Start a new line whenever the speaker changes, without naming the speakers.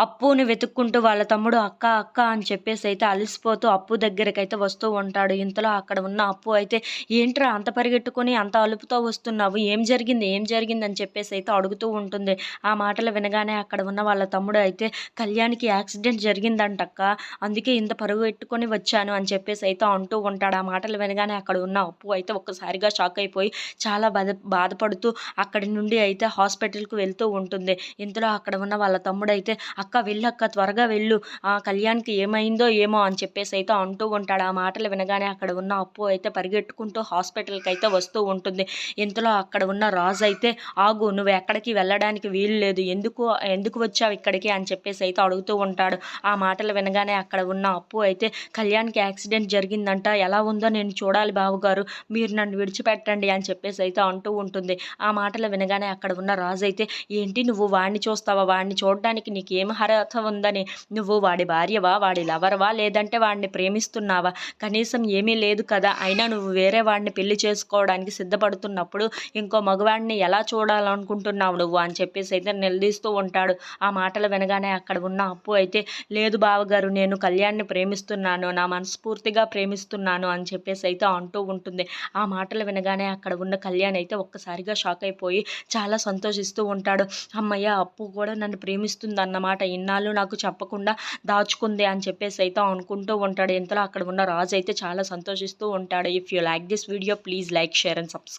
అప్పుని వెతుక్కుంటూ వాళ్ళ తమ్ముడు అక్క అక్క అని చెప్పేసి అయితే అలసిపోతూ అప్పు దగ్గరకైతే వస్తూ ఉంటాడు. ఇంతలో అక్కడ ఉన్న అప్పు అయితే ఏంట్రా అంత పరిగెట్టుకుని అంత అలుపుతో వస్తున్నావు? ఏం జరిగింది? ఏం జరిగింది? అని చెప్పేసి అయితే అడుగుతూ ఉంటుంది. ఆ మాటలు వినగానే అక్కడ ఉన్న వాళ్ళ తమ్ముడు అయితే కళ్యాణ్కి యాక్సిడెంట్ జరిగిందంటక్క అందుకే ఇంత పరుగు పెట్టుకొని వచ్చాను అని చెప్పేసి అయితే అంటూ ఉంటాడు. ఆ మాటలు వినగానే అక్కడ ఉన్న అప్పు అయితే ఒక్కసారిగా షాక్ అయిపోయి చాలా బాధ బాధపడుతూ అక్కడి నుండి అయితే హాస్పిటల్కి వెళ్తూ ఉంటుంది. ఇంతలో అక్కడ ఉన్న వాళ్ళ తమ్ముడు అయితే అక్క వెళ్ళక్క త్వరగా వెళ్ళు. ఆ కళ్యాణ్కి ఏమైందో ఏమో అని చెప్పేసి అయితే అంటూ ఉంటాడు. ఆ మాటలు వినగానే అక్కడ ఉన్న అప్పు అయితే పరిగెట్టుకుంటూ హాస్పిటల్కి అయితే వస్తూ ఉంటుంది. ఇంతలో అక్కడ ఉన్న రాజు అయితే ఆగు నువ్వు ఎక్కడికి వెళ్ళడానికి వీలు లేదు. ఎందుకు ఎందుకు వచ్చావు ఇక్కడికి? అని చెప్పేసి అయితే అడుగుతూ ఉంటాడు. ఆ మాటలు వినగానే అక్కడ ఉన్న అప్పు అయితే కళ్యాణ్కి యాక్సిడెంట్ జరిగిందంట. ఎలా ఉందో నేను చూడాలి బావగారు. మీరు నన్ను విడిచిపెట్టండి అని చెప్పేసి అయితే అంటూ ఉంటుంది. ఆ మాటలు వినగానే అక్కడ ఉన్న రాజు అయితే ఏంటి నువ్వు వాడిని చూస్తావా? వాడిని చూడడానికి నీకు ఏమి ఏం అర్హత ఉందని నువ్వు వాడి భార్యవా? వాడి లవర్వా? లేదంటే వాడిని ప్రేమిస్తున్నావా? కనీసం ఏమీ లేదు కదా. అయినా నువ్వు వేరే వాడిని పెళ్ళి చేసుకోవడానికి సిద్ధపడుతున్నప్పుడు ఇంకో మగవాడిని ఎలా చూడాలనుకుంటున్నావు నువ్వు? అని చెప్పేసి అయితే నిలదీస్తూ ఉంటాడు. ఆ మాటలు వినగానే అక్కడ ఉన్న అప్పు అయితే లేదు బావగారు నేను కళ్యాణ్ని ప్రేమిస్తున్నాను. నా మనస్ఫూర్తిగా ప్రేమిస్తున్నాను అని చెప్పేసి అయితే అంటూ ఉంటుంది. ఆ మాటలు వినగానే అక్కడ ఉన్న కళ్యాణ్ అయితే ఒక్కసారిగా షాక్ అయిపోయి చాలా సంతోషిస్తూ ఉంటాడు. అమ్మయ్య అప్పు కూడా నన్ను ప్రేమిస్తుంది అన్నమాట ఇన్నాళ్ళు నాకు చెప్పకుండా దాచుకుంది అని చెప్పేసి అయితే అనుకుంటూ ఉంటాడు. ఇంతలో అక్కడ ఉన్న రాజు అయితే చాలా సంతోషిస్తూ ఉంటాడు. If you like this video please like share and subscribe